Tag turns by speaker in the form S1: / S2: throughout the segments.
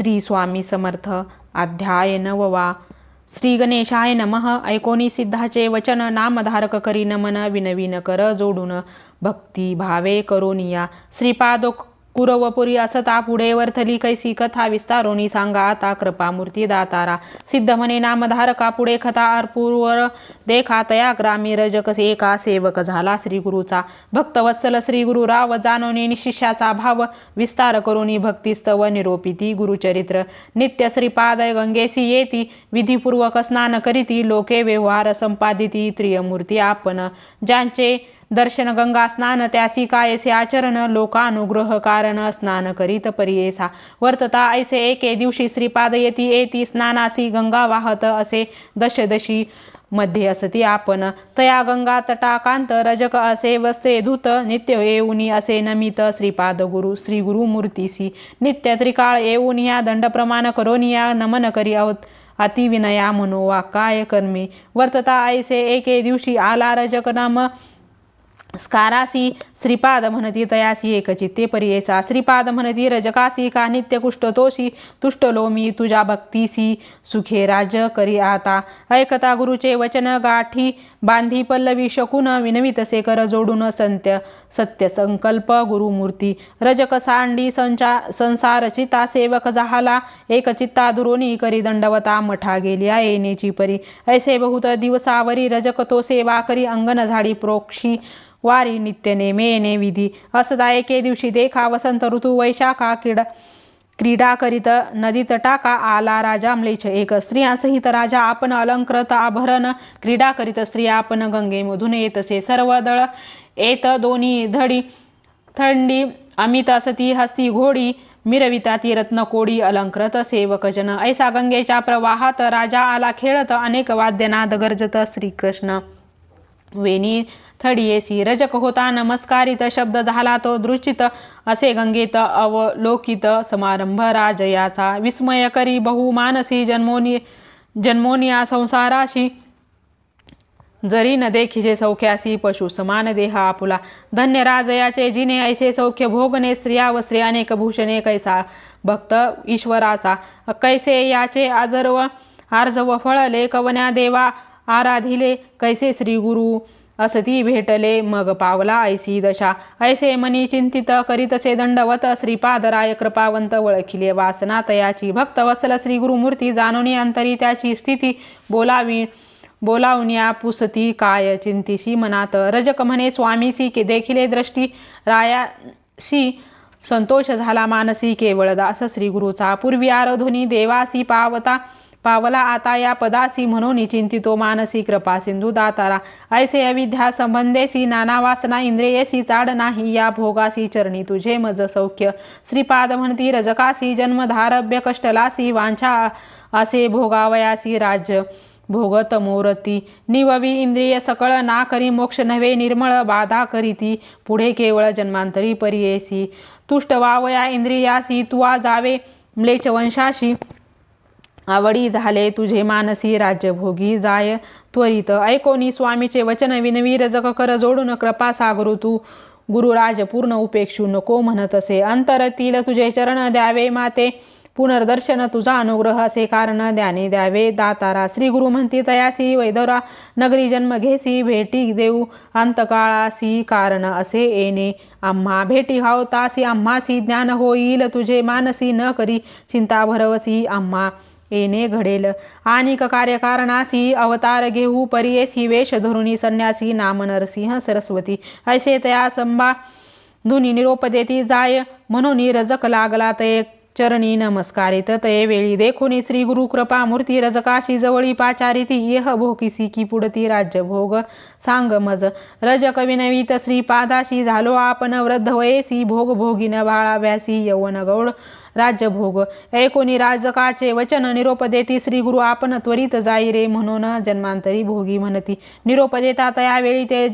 S1: श्री स्वामी समर्थ। अध्याय नववा। श्री गणेशाय नमः। ऐकोनी सिद्धाचे वचन नामधारक करी नमन विनविन कर जोडून। भक्ती भावे करोनिया श्रीपादोक कुरवपुरी असता पुढे वर्थली कैसी कथा विस्तारोनी सांगा आता कृपामूर्ती दातारा. सिद्ध म्हणे नामधारका पुढे कथा अर्पूर्वर देखा तया. ग्रामी रजक एका सेवक झाला श्रीगुरूचा. भक्तवत्सल श्रीगुरु राव जानोनी शिष्याचा भाव. विस्तार करुनी भक्तिस्तव निरोपिती गुरुचरित्र. नित्य श्रीपादय गंगेसी येती. विधीपूर्वक स्नान करीती. लोके व्यवहार संपादिती. त्रियमूर्ती आपण ज्यांचे दर्शन गंगा स्नान त्यासी कायसे आचरण लोकानुग्रह कारण स्नान करीत परियेसा वर्तता ऐसे एके दिवशी श्रीपाद येती येती स्नानासी गंगा वाहत असे दशदशी मध्ये असती आपण. तया गंगा तटाकांत रजक असे वस्ते धूत नित्य येऊनी असे नमित श्रीपाद गुरु श्री गुरु मूर्तीसी नित्य त्रिकाळ येऊन या दंडप्रमाण करोनिया नमन करी आहोत. अतिविनया मनोवा काय कर्मे. वर्तता ऐसे एके दिवशी आला रजक नाम स्कारासी श्रीपाद म्हणती तयासी एकचित्ते परियेसा. श्रीपाद म्हणती रजकासी का नित्य कुष्ठतोषी तुष्टलो मी तुझ्या भक्तीसी सुखे राज करी आता. ऐकता गुरुचे वचन गाठी बांधी पल्लवी शकून विनवितसे कर जोडून संत्य सत्य संकल्प गुरुमूर्ती. रजक सांडी संचा संसार चिता सेवक जहाला. एक चित्ता दुरोनी करी दंडवता मठा गेल्या येणेची परी. ऐसे बहुत दिवसावरी रजक तो सेवा करी अंगण झाडी प्रोक्षी. वारी नित्य नेमे येणे विधी असदा एके दिवशी देखा वसंत ऋतू वैशाखा क्रीडा क्रीडा करीत नदीत टाका आला राजा म्लेच्छ एक स्त्रियांसहित राजा आपण अलंकृत आभरण क्रीडा करीत स्त्रिया आपण गंगेमधून येतसे सर्व दळ येत दोन्ही धडी थंडी अमित असती हस्ती घोडी मिरविता ती रत्नकोडी अलंकृत सेवकजन ऐसा गंगेच्या प्रवाहात राजा आला खेळत अनेक वाद्यनाद गरजत श्रीकृष्ण वेणी थडियेसी रजक होता नमस्कारित शब्द झाला तो दृश्चित असे गंगेत अवलोकित समारंभ राजयाचा विस्मय करी बहुमानसी जन्मोनी जन्मोनिया संसाराशी. जरी न देखिजे सौख्यासी पशु समान देह आपुला. धन्य राजयाचे जिने ऐसे सौख्य भोगने स्त्रिया वस्त्रे अनेक भूषणे कैसा भक्त ईश्वराचा. कैसे याचे आजर्व आर्जव फळले कवन्या देवा आराधिले कैसे श्री गुरु? असती भेटले मग पावला ऐसी दशा. ऐसे मनी चिंतित करीतसे दंडवत श्रीपादराय कृपावंत वळखिले वासना तयाची. भक्त वसल श्री गुरुमूर्ती जाणूनी अंतरी त्याची स्थिती बोलावी बोलावण्या पुसती काय चिंतीशी मनात. रजक म्हणे स्वामीसी के देखिले दृष्टी. रायासी संतोष झाला मानसी केवळ दास श्रीगुरूचा पूर्वी आरधुनी देवासी पावता पावला आता या पदासी म्हणून चिंतितो मानसी कृपा सिंधू दातारा. ऐसे अविद्या संबंधेसी नाना वासना इंद्रियेसी चाड नाही या भोगासी चरणी तुझे मज सौख्य. श्रीपाद म्हणती रजकासी जन्मधारभ्य कष्टलासी वांछा असे भोगावयासी राज्य. भोगत मोरती निववी इंद्रिय सकळ ना करी मोक्ष नव्हे निर्मळ बाधा करीती पुढे केवळ जन्मांतरी परियेसी. तुष्ट वावया इंद्रियासी तुवा जावे म्लेच वंशाशी. आवडी झाले तुझे मानसी राज्यभोगी जाय. त्वरित ऐकोनी स्वामीचे वचन विनवीर जग कर जोडून कृपा सागरू तू. गुरुराज पूर्ण उपेक्षू नको म्हणत असे. अंतरतील तुझे चरण द्यावे माते. पुनर्दर्शन तुझा अनुग्रह असे कारण द्याने द्यावे. दातारा श्री गुरु म्हणती तयासी वैदरा नगरी जन्म घेसी भेटी देऊ. अंतकाळासी कारण असे येणे. आम्हा भेटी हावतासी आम्हासी ज्ञान होईल. तुझे मानसी न करी चिंता भरवसी आम्हा. येणे घडेल आणिक कार्यकारणासी अवतार घेऊ परियेसी वेश धरुणी संन्यासी नाम नरसिंह सरस्वती ऐसे तया संबा दुनी निरोप देती जाय म्हणून रजक लागला ते चरणी नमस्कारित तये वेळी देखुनी श्री गुरु कृपा मूर्ती रजकाशी जवळी पाचारिती येह भोकिसी की पुढती राज्य भोग सांग मज रजक विनवीत श्रीपादाशी झालो आपण वृद्ध वयेसी भोग भोगिन बाळाव्यासी यवन गौड राज्यभोग. ऐकोनी राजकाचे वचन निरोप देती श्री गुरु आपण त्वरित जाई रे म्हणून जन्मांतरी भोगी म्हणती. निरोप देता तयावेळी ते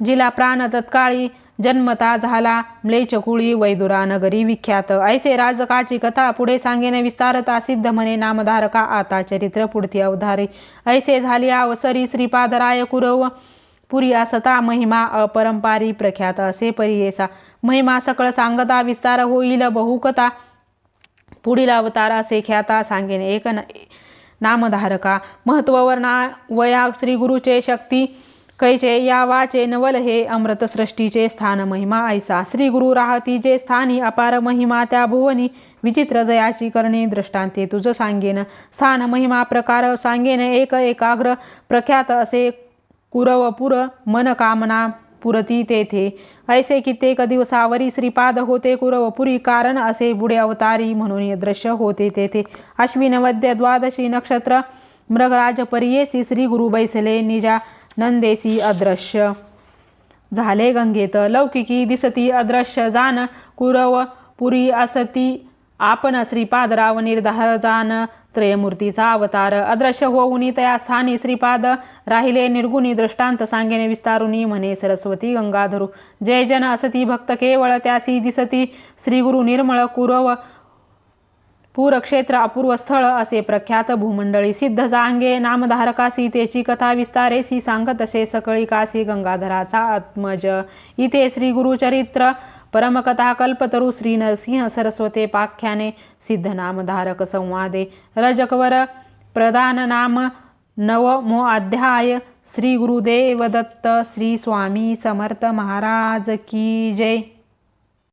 S1: जिला प्राण तत्काळी जन्मता झाला. म्लेचकुळी वैदुरा नगरी विख्यात. ऐसे राजकाची कथा पुढे सांगेन विस्तारता सिद्ध म्हणे नामधारका आता चरित्र पुढती अवधारी. ऐसे झाली अवसरी श्रीपादराय कुरव. पुरी असता महिमा अपरंपारी प्रख्यात असे परियेसा महिमा सकळ सांगता विस्तार होईल बहुकता पुढील अवतार असे ख्याता सांगेन एक न- नामधारका. महत्ववर ना वया श्री गुरुचे शक्ती. कैचे या वाचे नवल हे अमृतसृष्टीचे स्थान महिमा ऐसा श्री गुरु राहती जे स्थानी अपार महिमा त्या भुवनी. विचित्र जयाशी करणे दृष्टांते तुझं सांगेन. स्थान महिमा प्रकार सांगेन एक एकाग्र. प्रख्यात असे कुरवपुर मन कामना पुरती तेथे. ऐसे कित्येक दिवसावरी श्रीपाद होते कुरवपुरी कारण असे बुडे अवतारी म्हणून दृश्य होते तेथे. अश्विन वद्य द्वादशी नक्षत्र. मृगराज परियेसी श्री गुरु बैसले निजा. नंदेसी अदृश्य। झाले गंगेत लौकिकी दिसती अदृश्य जान कुरव पुरी असती आपण श्रीपादराव निर्धार जान त्रयमूर्तीचा अवतार। अदृश्य होऊनी तया स्थानी श्रीपाद राहिले निर्गुणी दृष्टांत सांगेने विस्तारुनी म्हणे सरस्वती गंगाधरू। जय जन असती भक्त केवळ त्यासी दिसती श्रीगुरु निर्मळ कुरव पूरक्षेत्र अपूर्व स्थळ असे प्रख्यात भूमंडळी सिद्ध जांगे नामधारकासी तेची कथा विस्तारेसी सांगत असे सकळी कासी गंगाधराचा आत्मज. इथे श्री गुरुचरित्र परमकथा कल्पतरू श्री नरसिंह सरस्वते पाख्याने सिद्ध नामधारक संवादे. रजकवर प्रधान नाम नवमो अध्याय. श्री गुरुदेव दत्त श्री स्वामी समर्थ महाराज की जय.